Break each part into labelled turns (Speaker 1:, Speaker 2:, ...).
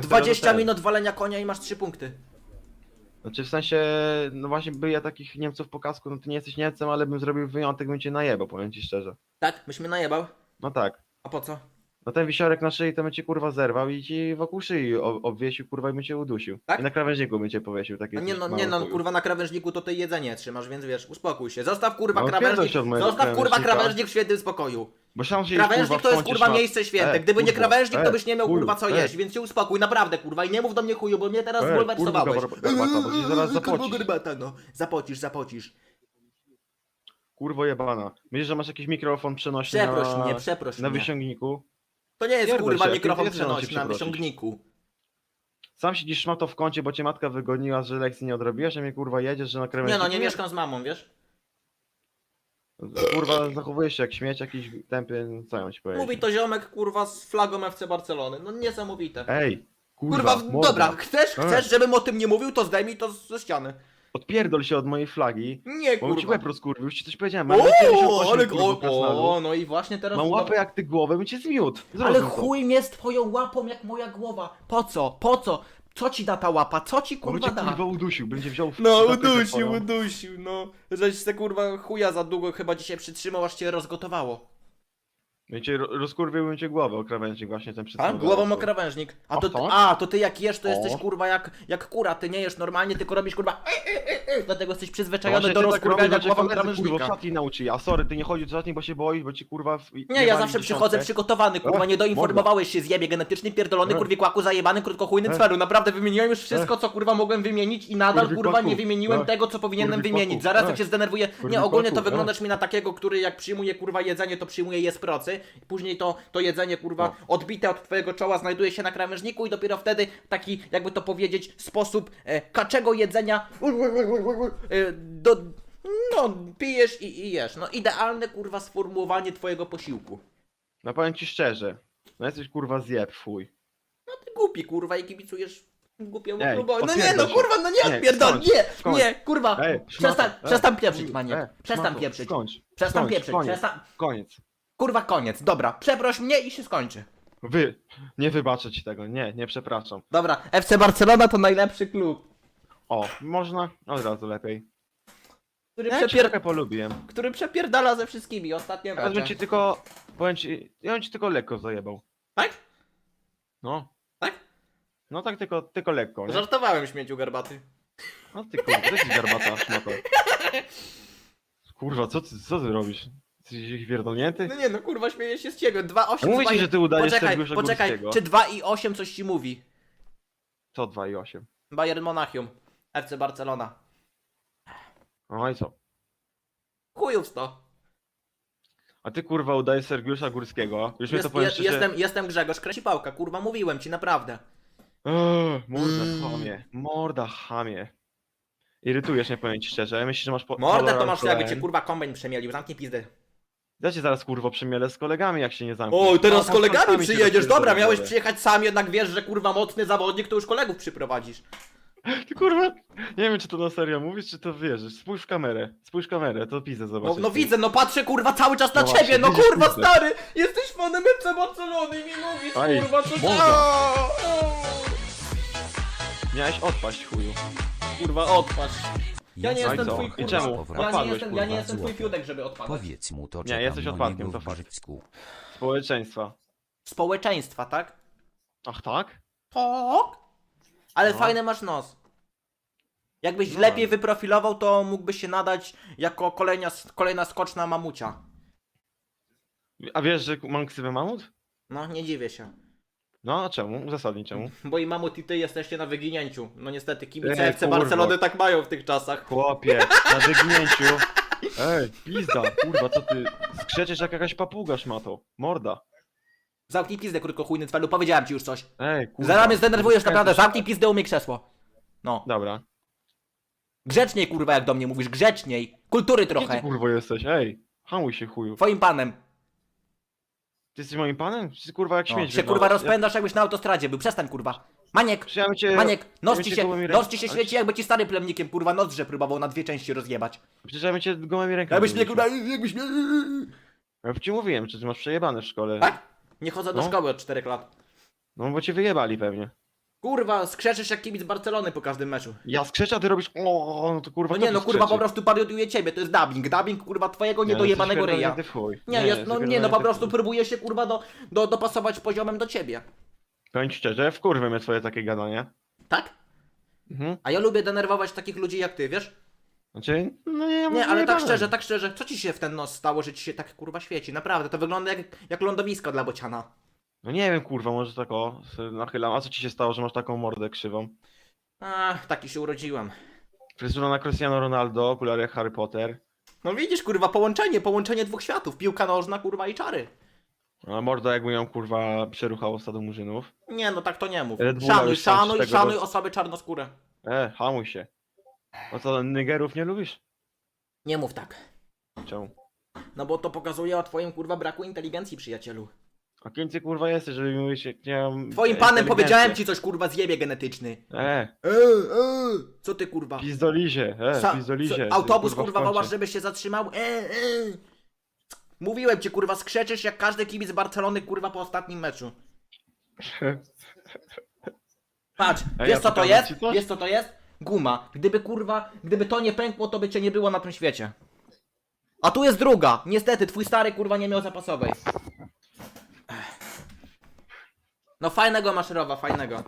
Speaker 1: Tak
Speaker 2: 20
Speaker 1: teraz-
Speaker 2: minut walenia konia i masz 3 punkty.
Speaker 1: Znaczy w sensie, no właśnie by ja takich Niemców po kasku, no ty nie jesteś Niemcem, ale bym zrobił wyjątek, bym cię najebał, powiem ci szczerze.
Speaker 2: Tak? Myś mnie najebał?
Speaker 1: No tak.
Speaker 2: A po co?
Speaker 1: No ten wisiorek na szyi to by cię kurwa zerwał i ci wokół szyi o- obwiesił kurwa i by cię udusił.
Speaker 2: Tak?
Speaker 1: I na krawężniku by cię powiesił, takie
Speaker 2: No nie no, nie no, kurwa na krawężniku to ty jedzenie trzymasz, więc wiesz, uspokój się. Zostaw kurwa
Speaker 1: No,
Speaker 2: krawężnik,
Speaker 1: odpierdol się od mojego
Speaker 2: zostaw kurwa
Speaker 1: krawężnika.
Speaker 2: krawężnik w świętym spokoju.
Speaker 1: Bo się
Speaker 2: Krawężnik to jest kurwa miejsce święte.
Speaker 1: E,
Speaker 2: Gdyby nie krawężnik, to
Speaker 1: e,
Speaker 2: byś nie miał kurwa co
Speaker 1: e.
Speaker 2: jeść, więc się uspokój, naprawdę kurwa i nie mów do mnie chuju, bo mnie teraz
Speaker 1: E,
Speaker 2: zbulwersowałeś.
Speaker 1: kurwa, garbata, bo ci zaraz
Speaker 2: Kurwa
Speaker 1: zapocisz.
Speaker 2: garbata, no. Zapocisz, zapocisz.
Speaker 1: Kurwo jebana. Myślisz, że masz jakiś mikrofon przenośny
Speaker 2: Przeproś
Speaker 1: na,
Speaker 2: mnie, przeproś
Speaker 1: na
Speaker 2: mnie.
Speaker 1: wysiągniku?
Speaker 2: To nie jest
Speaker 1: Pierdol
Speaker 2: kurwa
Speaker 1: się,
Speaker 2: mikrofon
Speaker 1: cię
Speaker 2: przenośny na
Speaker 1: przeprosić.
Speaker 2: wyciągniku.
Speaker 1: Sam siedzisz szmato w kącie, bo cię matka wygoniła, że lekcji nie odrobiłeś, a mnie kurwa jedziesz, że na
Speaker 2: Nie
Speaker 1: krawężniku...
Speaker 2: no, nie mieszkam z mamą, wiesz?
Speaker 1: Kurwa, zachowujesz się jak śmieć jakiś tępy, no co ja ci powiedzieć?
Speaker 2: Mówi to ziomek kurwa z flagą FC Barcelony. No niesamowite.
Speaker 1: Ej, kurwa,
Speaker 2: Kurwa,
Speaker 1: morda.
Speaker 2: dobra, chcesz, chcesz, żebym o tym nie mówił, to zdejmij to ze ściany.
Speaker 1: Odpierdol się od mojej flagi,
Speaker 2: Nie
Speaker 1: bo ci
Speaker 2: kurwa.
Speaker 1: łeb rozkurwił, już ci coś powiedziałem, mam 98
Speaker 2: ale
Speaker 1: kurwa,
Speaker 2: o, o, no i właśnie teraz...
Speaker 1: Mam łapę jak ty głowę, bym cię zmiótł.
Speaker 2: Ale
Speaker 1: Zrozum to.
Speaker 2: chuj mnie z twoją łapą jak moja głowa. Po co? Po co? Co ci da ta łapa? Co ci kurwa
Speaker 1: cię
Speaker 2: da?
Speaker 1: kurwa udusił, będzie wziął w
Speaker 2: No udusił,
Speaker 1: twoją.
Speaker 2: udusił, no. Żeś se kurwa chuja za długo chyba dzisiaj przytrzymał, aż cię rozgotowało.
Speaker 1: Będzie ro- rozkurwiłbym cię głowę o krawędzi właśnie ten
Speaker 2: A?
Speaker 1: przedstawiony.
Speaker 2: Głową o krawężnik. A to,
Speaker 1: A to?
Speaker 2: a, to ty jak jesz, to jesteś
Speaker 1: O.
Speaker 2: kurwa jak, jak kura. Ty nie jesz normalnie, tylko robisz kurwa e, e. Dlatego jesteś przyzwyczajony do
Speaker 1: tak
Speaker 2: rozkurwiania
Speaker 1: że
Speaker 2: głową krawężnika.
Speaker 1: szatni nauczy, a sorry, ty nie chodzisz do szatni, bo się boisz, bo ci kurwa... w-
Speaker 2: Nie, ja zawsze przychodzę przygotowany, kurwa, nie doinformowałeś się zjebie genetyczny, pierdolony,
Speaker 1: E.
Speaker 2: kurwikłaku, zajebany, krótkochujny cweru. Naprawdę wymieniłem już wszystko, co kurwa mogłem wymienić i nadal, kurwa, nie wymieniłem tego, co powinienem wymienić. Zaraz jak się zdenerwuję, nie, ogólnie to wyglądasz mi na takiego, który jak przyjmuje, kurwa, jedzenie, to przyjmuje je z procy. Później to, to jedzenie, kurwa, odbite od twojego czoła znajduje się na krawężniku i dopiero wtedy taki, jakby to powiedzieć, sposób e, kaczego jedzenia e, do... No, pijesz i, i jesz. No, idealne, kurwa, sformułowanie twojego posiłku.
Speaker 1: No powiem ci szczerze, no jesteś kurwa zjeb, fuj.
Speaker 2: No ty głupi kurwa i kibicujesz głupiemu
Speaker 1: Ej,
Speaker 2: klubowi. No nie
Speaker 1: odpierdol
Speaker 2: no
Speaker 1: się.
Speaker 2: kurwa, no nie
Speaker 1: Nie,
Speaker 2: odpierdol,
Speaker 1: skończ,
Speaker 2: nie,
Speaker 1: skończ.
Speaker 2: nie, kurwa.
Speaker 1: Ej,
Speaker 2: Przestań,
Speaker 1: szmato,
Speaker 2: przestań pieprzyć,
Speaker 1: chuj,
Speaker 2: maniek.
Speaker 1: e,
Speaker 2: Przestań
Speaker 1: szmato,
Speaker 2: pieprzyć.
Speaker 1: Skończ,
Speaker 2: Przestań
Speaker 1: skończ,
Speaker 2: pieprzyć,
Speaker 1: koniec,
Speaker 2: przestań.
Speaker 1: Koniec.
Speaker 2: Kurwa koniec, dobra, przeproś mnie i się skończy.
Speaker 1: Wy, nie wybaczę ci tego, nie, nie przepraszam.
Speaker 2: Dobra, FC Barcelona to najlepszy klub,
Speaker 1: O, można od razu lepiej.
Speaker 2: który,
Speaker 1: Ja
Speaker 2: przepier...
Speaker 1: polubiłem.
Speaker 2: który przepierdala ze wszystkimi, ostatnie
Speaker 1: Teraz bym ci tylko, powiem ci, ja bym ci tylko lekko zajebał.
Speaker 2: Tak?
Speaker 1: No.
Speaker 2: Tak?
Speaker 1: No tak tylko, tylko lekko, nie?
Speaker 2: Żartowałem śmieciu garbaty.
Speaker 1: No ty kurwa, to jest garbata, szmato. Kurwa, co ty, co ty robisz? Jesteś?
Speaker 2: No nie no kurwa, śmieję się z ciebie, 2,8
Speaker 1: Mówię ci, że ty udajesz
Speaker 2: Poczekaj,
Speaker 1: Sergiusza
Speaker 2: poczekaj,
Speaker 1: Górskiego.
Speaker 2: czy 2,8 coś ci mówi?
Speaker 1: Co 2 i 8?
Speaker 2: Bayern Monachium, FC Barcelona.
Speaker 1: No i co?
Speaker 2: Chujów to.
Speaker 1: A ty kurwa udajesz Sergiusza Górskiego. Już mnie to powiem
Speaker 2: je, jestem, jestem Grzegorz Kresipałka, kurwa, mówiłem ci, naprawdę.
Speaker 1: Eee, morda
Speaker 2: Mm.
Speaker 1: chamie, morda chamie. Irytujesz mnie, powiem ci szczerze. Myślę, że masz po...
Speaker 2: Mordę to masz jakby cię kurwa kombajn przemielił, zamknij pizdę.
Speaker 1: Ja cię zaraz kurwo przemielę z kolegami, jak się nie zamkniesz.
Speaker 2: O, teraz z kolegami przyjedziesz, dobra,
Speaker 1: rozpierdolę.
Speaker 2: miałeś przyjechać sam, jednak wiesz, że kurwa mocny zawodnik, to już kolegów przyprowadzisz.
Speaker 1: Ty kurwa, nie wiem czy to na serio mówisz, czy to wierzysz. Spójrz w kamerę, spójrz w kamerę, to pizę
Speaker 2: No,
Speaker 1: zobaczysz.
Speaker 2: no widzę, no patrzę kurwa cały czas na
Speaker 1: No
Speaker 2: ciebie,
Speaker 1: właśnie,
Speaker 2: no
Speaker 1: widzisz
Speaker 2: kurwa
Speaker 1: pizdę.
Speaker 2: stary, jesteś fanem FC Barcelony i mi mówisz
Speaker 1: Aj,
Speaker 2: kurwa co. O, o.
Speaker 1: Miałeś odpaść chuju.
Speaker 2: Kurwa odpatrz. Ja nie
Speaker 1: No i
Speaker 2: jestem
Speaker 1: co?
Speaker 2: twój
Speaker 1: I
Speaker 2: kurwa.
Speaker 1: czemu?
Speaker 2: Ja nie
Speaker 1: Odpadłeś,
Speaker 2: jestem, ja nie
Speaker 1: kurwa.
Speaker 2: jestem twój fiudek, żeby odpadać.
Speaker 3: Powiedz mu to,
Speaker 1: Nie,
Speaker 3: czekam
Speaker 1: jesteś
Speaker 3: na
Speaker 1: odpadkiem,
Speaker 3: niego
Speaker 1: to
Speaker 3: w
Speaker 1: fakt. Społeczeństwa.
Speaker 2: Społeczeństwa, tak?
Speaker 1: Ach tak?
Speaker 2: Tak. Ale
Speaker 1: No.
Speaker 2: fajny masz nos. Jakbyś
Speaker 1: No.
Speaker 2: lepiej wyprofilował, to mógłbyś się nadać jako kolejna, kolejna skoczna mamucia.
Speaker 1: A wiesz, że mam ksywę mamut?
Speaker 2: No, nie dziwię się.
Speaker 1: No, a czemu? Uzasadnij czemu.
Speaker 2: Bo i mamut i ty jesteście na wyginięciu. No niestety, kibice
Speaker 1: Ej,
Speaker 2: FC
Speaker 1: kurwa.
Speaker 2: Barcelony tak mają w tych czasach.
Speaker 1: Chłopie, na wygnięciu. Ej, pizda, kurwa, co ty skrzeczysz jak jakaś papuga szmato. Morda.
Speaker 2: Zamknij pizdę, krótkochujny cwelu, powiedziałem ci już coś.
Speaker 1: Ej, kurwa.
Speaker 2: Zaraz mnie zdenerwujesz, naprawdę, zamknij pizdę, umyj krzesło. No.
Speaker 1: Dobra.
Speaker 2: Grzeczniej, kurwa, jak do mnie mówisz, grzeczniej. Kultury
Speaker 1: Gdzie ty
Speaker 2: trochę.
Speaker 1: kurwo jesteś? Ej, hamuj się chuju.
Speaker 2: Twoim panem.
Speaker 1: Ty jesteś moim panem? Ty kurwa jak
Speaker 2: No,
Speaker 1: śmieć
Speaker 2: się
Speaker 1: wyglądasz.
Speaker 2: kurwa rozpędzasz, jakbyś na autostradzie był. Przestań, kurwa. Maniek,
Speaker 1: Ja, ja bym cię...
Speaker 2: Maniek, nos ci się, nos ci się świeci, jakby ci stary plemnikiem, kurwa, nozdrze próbował na dwie części rozjebać.
Speaker 1: Przecież ja bym cię gołymi rękami
Speaker 2: Jakbyś mnie, kurwa, jakbyś mnie...
Speaker 1: Ja ci mówiłem, czy ty masz przejebane w szkole.
Speaker 2: Tak? Nie chodzę do
Speaker 1: No.
Speaker 2: szkoły od czterech lat.
Speaker 1: No bo cię wyjebali pewnie.
Speaker 2: Kurwa, skrzeczysz jak kibic Barcelony po każdym meczu.
Speaker 1: Ja skrzeczę, a ty robisz o, no to kurwa
Speaker 2: No nie, no kurwa, po prostu parodiuję ciebie, to jest dubbing. Dubbing, kurwa, twojego
Speaker 1: no,
Speaker 2: niedojebanego ryja. Nie, jest, no nie, no po prostu
Speaker 1: chuj.
Speaker 2: próbuję się, kurwa, do, do, dopasować poziomem do ciebie.
Speaker 1: Powiem ci szczerze, wkurwy mnie twoje takie gadanie.
Speaker 2: Tak?
Speaker 1: Mhm.
Speaker 2: A ja lubię denerwować takich ludzi jak ty, wiesz?
Speaker 1: Znaczy, no nie, ja
Speaker 2: Nie, ale tak szczerze, tak szczerze, co ci się w ten nos stało, że ci się tak kurwa świeci? Naprawdę, to wygląda jak, jak lądowisko dla bociana.
Speaker 1: No nie wiem, kurwa, może tak o, nachylam. A co ci się stało, że masz taką mordę krzywą?
Speaker 2: Ach, taki się urodziłem.
Speaker 1: Fryzura na Cristiano Ronaldo, okulary jak Harry Potter.
Speaker 2: No widzisz, kurwa, połączenie, połączenie dwóch światów. Piłka nożna, kurwa, i czary.
Speaker 1: A morda jakby ją, kurwa, przeruchało stado murzynów.
Speaker 2: Nie, no tak to nie mów.
Speaker 1: Red Bulla
Speaker 2: Szanuj,
Speaker 1: już tam
Speaker 2: szanuj,
Speaker 1: tego
Speaker 2: szanuj osoby czarnoskóre.
Speaker 1: E, hamuj się. No to Nigerów nie lubisz?
Speaker 2: Nie mów tak.
Speaker 1: Czemu?
Speaker 2: No bo to pokazuje o twoim, kurwa, braku inteligencji, przyjacielu.
Speaker 1: A kim ty, kurwa, jesteś, żeby mi mówić, jak nie mam...
Speaker 2: Twoim panem powiedziałem ci coś, kurwa, zjebie genetyczny.
Speaker 1: E,
Speaker 2: Eee, eee. Co ty, kurwa?
Speaker 1: pizdolizie, e,
Speaker 2: Sa-
Speaker 1: pizdolizie.
Speaker 2: co, autobus,
Speaker 1: Ty,
Speaker 2: kurwa,
Speaker 1: w
Speaker 2: wołasz,
Speaker 1: końcu.
Speaker 2: żebyś się zatrzymał? Eee, eee. Mówiłem ci, kurwa, skrzeczysz jak każdy kibic Barcelony, kurwa, po ostatnim meczu. Patrz,
Speaker 1: Ej,
Speaker 2: wiesz
Speaker 1: a
Speaker 2: co to
Speaker 1: pokażę
Speaker 2: jest?
Speaker 1: ci coś?
Speaker 2: Wiesz co to jest? Guma. Gdyby kurwa, gdyby to nie pękło, to by cię nie było na tym świecie. A tu jest druga. Niestety, twój stary kurwa nie miał zapasowej. No fajnego masz rowa, fajnego.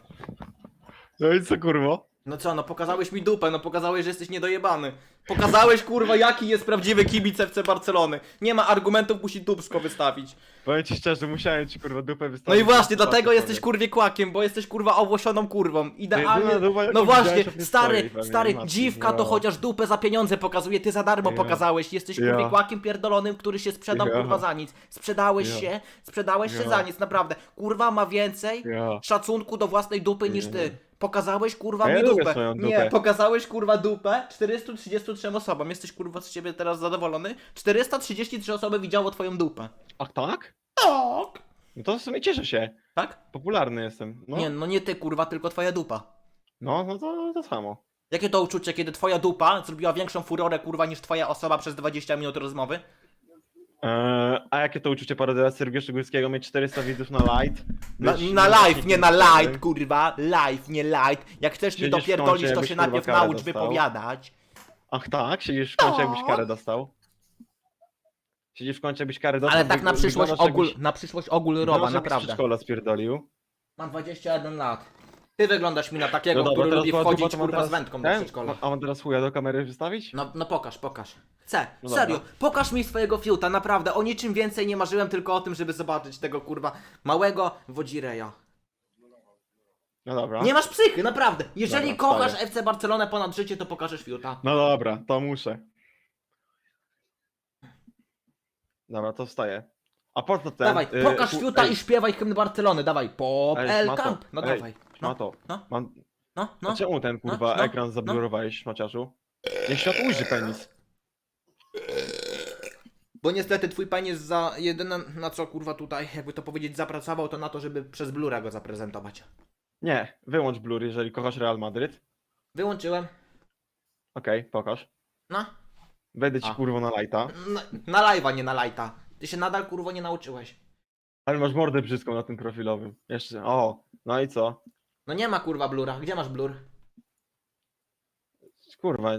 Speaker 1: No i co, kurwa?
Speaker 2: No co, no pokazałeś mi dupę, no pokazałeś, że jesteś niedojebany. Pokazałeś kurwa, jaki jest prawdziwy kibic FC Barcelony. Nie ma argumentów, musi dupsko wystawić.
Speaker 1: Powiem ci szczerze, musiałem ci, kurwa, dupę
Speaker 2: No
Speaker 1: wystawić.
Speaker 2: i właśnie, dlatego jesteś kurwie kłakiem, bo jesteś kurwa owłosioną kurwą. Idealnie.
Speaker 1: Jedyna dupa, jaką
Speaker 2: No właśnie,
Speaker 1: widziałeś, to
Speaker 2: stary, stary,
Speaker 1: matki,
Speaker 2: dziwka to
Speaker 1: no.
Speaker 2: chociaż dupę za pieniądze pokazuje, ty za darmo
Speaker 1: Ja.
Speaker 2: pokazałeś. Jesteś
Speaker 1: Ja.
Speaker 2: kurwie kłakiem pierdolonym, który się sprzedał
Speaker 1: Ja.
Speaker 2: kurwa za nic. Sprzedałeś
Speaker 1: Ja.
Speaker 2: się, sprzedałeś się
Speaker 1: Ja.
Speaker 2: za nic, naprawdę. Kurwa ma więcej
Speaker 1: Ja.
Speaker 2: szacunku do własnej dupy niż ty. Pokazałeś kurwa
Speaker 1: ja
Speaker 2: mi
Speaker 1: lubię
Speaker 2: dupę.
Speaker 1: swoją
Speaker 2: Nie,
Speaker 1: dupę.
Speaker 2: pokazałeś kurwa dupę 433 osobom. Jesteś kurwa z ciebie teraz zadowolony? 433 osoby widziało twoją dupę.
Speaker 1: A tak?
Speaker 2: Tak.
Speaker 1: No to w sumie cieszę się.
Speaker 2: Tak?
Speaker 1: Popularny jestem. No,
Speaker 2: Nie, no nie ty kurwa, tylko twoja dupa.
Speaker 1: no, no to, to samo.
Speaker 2: Jakie to uczucie, kiedy twoja dupa zrobiła większą furorę kurwa niż twoja osoba przez 20 minut rozmowy?
Speaker 1: Eee, a jakie to uczucie parodiować Sergiusza Górskiego mieć 400 widzów na light?
Speaker 2: Na,
Speaker 1: Być
Speaker 2: na live, nie na light, kurwa. Live, nie light. Jak chcesz mnie
Speaker 1: Siedzisz w
Speaker 2: dopierdolić, to
Speaker 1: jakbyś,
Speaker 2: się
Speaker 1: kurwa,
Speaker 2: najpierw
Speaker 1: karę
Speaker 2: naucz
Speaker 1: dostał.
Speaker 2: wypowiadać.
Speaker 1: Ach tak? Siedzisz w kącie jakbyś
Speaker 2: Tak.
Speaker 1: karę dostał? Siedzisz w kącie jakbyś karę dostał?
Speaker 2: Ale tak na przyszłość
Speaker 1: wyglądasz
Speaker 2: ogól,
Speaker 1: jakbyś-
Speaker 2: na przyszłość ogól
Speaker 1: wyglądasz
Speaker 2: roba,
Speaker 1: jakbyś z
Speaker 2: naprawdę.
Speaker 1: przedszkola spierdolił.
Speaker 2: Mam 21 lat. Ty wyglądasz mi na takiego,
Speaker 1: No dobra,
Speaker 2: który
Speaker 1: teraz
Speaker 2: lubi wchodzić
Speaker 1: dupa, to mam
Speaker 2: kurwa
Speaker 1: teraz
Speaker 2: z wędką do
Speaker 1: ten?
Speaker 2: przedszkola.
Speaker 1: A mam teraz chuja do kamery wystawić?
Speaker 2: No, no pokaż, pokaż. Chcę,
Speaker 1: No
Speaker 2: serio,
Speaker 1: dobra.
Speaker 2: pokaż mi swojego fiuta, naprawdę. O niczym więcej nie marzyłem, tylko o tym, żeby zobaczyć tego kurwa małego wodzireja.
Speaker 1: No dobra.
Speaker 2: Nie masz psychy, naprawdę. Jeżeli
Speaker 1: Dobra,
Speaker 2: kochasz
Speaker 1: wstaję.
Speaker 2: FC Barcelonę ponad życie, to pokażesz fiuta.
Speaker 1: No dobra, to muszę. Dobra, to wstaję. A po co ten?
Speaker 2: dawaj,
Speaker 1: y,
Speaker 2: pokaż fiuta i śpiewaj hymn Barcelony, dawaj. Pop
Speaker 1: Ej,
Speaker 2: El Camp. No
Speaker 1: ej,
Speaker 2: dawaj. No,
Speaker 1: Szmato,
Speaker 2: no.
Speaker 1: mam...
Speaker 2: no,
Speaker 1: No.
Speaker 2: no.
Speaker 1: czemu ten kurwa
Speaker 2: no,
Speaker 1: ekran zablurowałeś, szmaciarzu? Niech świat ujrzy penis.
Speaker 2: Bo niestety twój pan jest za jedyne na co kurwa tutaj, jakby to powiedzieć, zapracował, to na to, żeby przez blura go zaprezentować.
Speaker 1: Nie, wyłącz blur, jeżeli kochasz Real Madryt.
Speaker 2: Wyłączyłem.
Speaker 1: Okej, pokaż.
Speaker 2: No.
Speaker 1: Wejdę ci
Speaker 2: A.
Speaker 1: kurwo na lajta.
Speaker 2: Na, na live'a, nie na lighta. Ty się nadal kurwo nie nauczyłeś.
Speaker 1: Ale masz mordę brzydką na tym profilowym. Jeszcze, o, no i co?
Speaker 2: No nie ma kurwa blura. Gdzie masz blur?
Speaker 1: Kurwa,